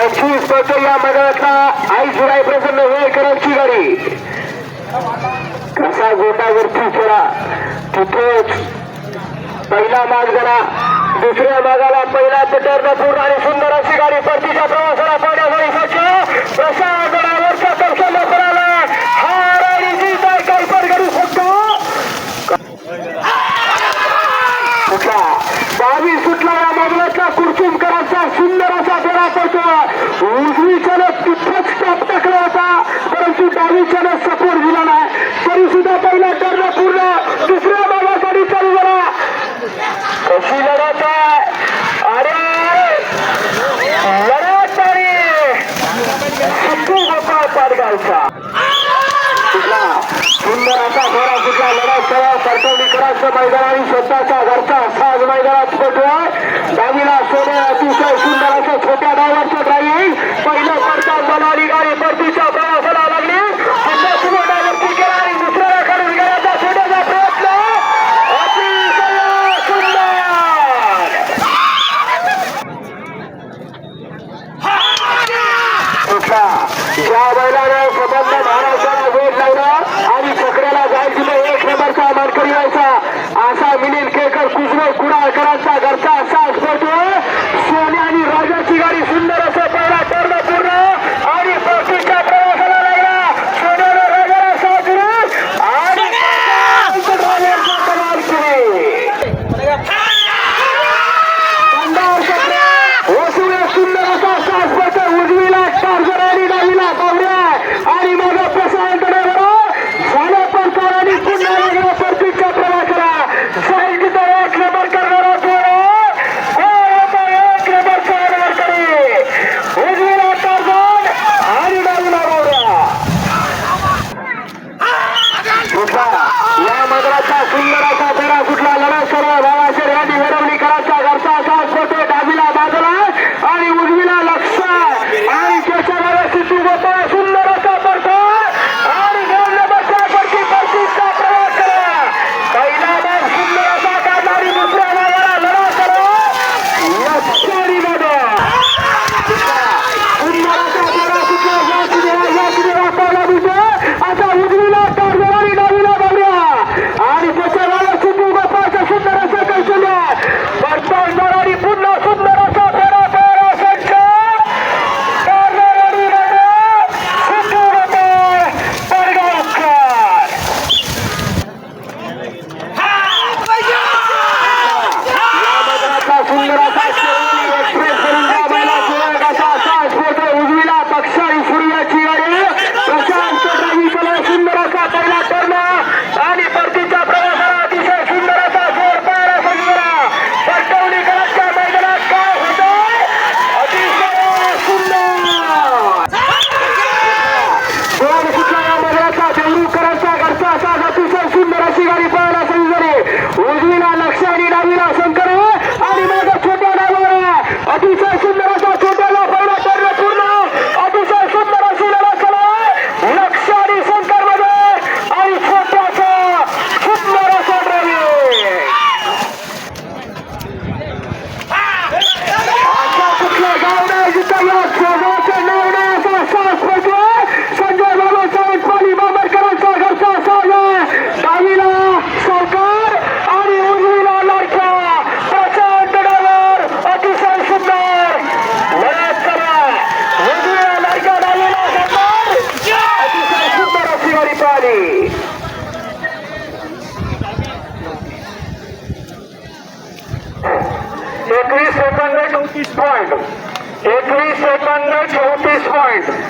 त्यांची पद या मैदानातला आईशिराय प्रसन्न वेळकरांची गाडी. कसा गोटावरती सोडा तिथेच पहिला माग झाला. दुसऱ्या मागाला पहिला पटरनं पूर्ण आणि सुंदर अशी गाडी परतीच्या प्रवासाला पाण्यासाठी प्रसाद गडावरचा दर्शन लवकर आला हार आणि जीता काही परगडू शकतो. बावीस सुटला या मधुरातला कुरचुम टाकला होता परंतु सपोर्ट दिला नाही. तरी सुद्धा पहिला टर्न पूर्ण. दुसऱ्या भागासाठी चालू झाला कशी लढत अरे! लढत तरी सिद्धी पाडगावचा. सुंदर असा घरा सुद्धा लढा सरा सरकवणी करायचं मैदानाने स्वतःचा घरचा ራሳ ኩመራሳ ተራ সুন্দর એકવીસ એકાવન પોઈન્ટ એકવીસ એકાવન ચોત્રીસ પોઈન્ટ